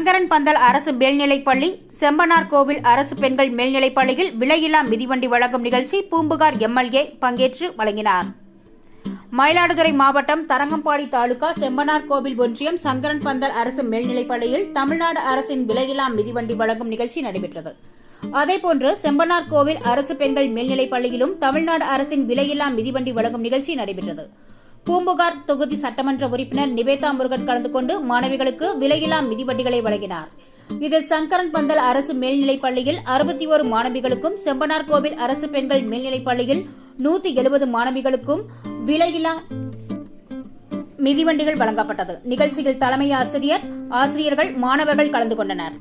சங்கரன் பந்தல் அரசு மேல்நிலைப்பள்ளி செம்பனார் கோவில் அரசு பெண்கள் மேல்நிலைப்பள்ளியில் விலையில்லா மிதிவண்டி வழங்கும் நிகழ்ச்சி பூம்புகார் எம்எல்ஏ பங்கேற்று வழங்கினார். மயிலாடுதுறை மாவட்டம் தரங்கம்பாடி தாலுகா செம்பனார் கோவில் ஒன்றியம் சங்கரன் பந்தல் அரசு மேல்நிலைப்பள்ளியில் தமிழ்நாடு அரசின் விலையில்லா மிதிவண்டி வழங்கும் நிகழ்ச்சி நடைபெற்றது. அதேபோன்று செம்பனார் கோவில் அரசு பெண்கள் மேல்நிலைப்பள்ளியிலும் தமிழ்நாடு அரசின் விலையில்லா மிதிவண்டி வழங்கும் நிகழ்ச்சி நடைபெற்றது. பூம்புகார் தொகுதி சட்டமன்ற உறுப்பினர் நிவேதா முருகன் கலந்து கொண்டு மாணவிகளுக்கு விலையில்லா மிதிவண்டிகளை வழங்கினார். இதில் சங்கரன் பந்தல் அரசு மேல்நிலைப் பள்ளியில் அறுபத்தி ஒரு மாணவிகளுக்கும் செம்பனார் கோவில் அரசு பெண்கள் மேல்நிலைப் பள்ளியில் நூத்தி எழுபது மாணவிகளுக்கும் விலையில்லா மிதிவண்டிகள் வழங்கப்பட்டது. நிகழ்ச்சியில் தலைமை ஆசிரியர் ஆசிரியர்கள் மாணவர்கள் கலந்து கொண்டனர்.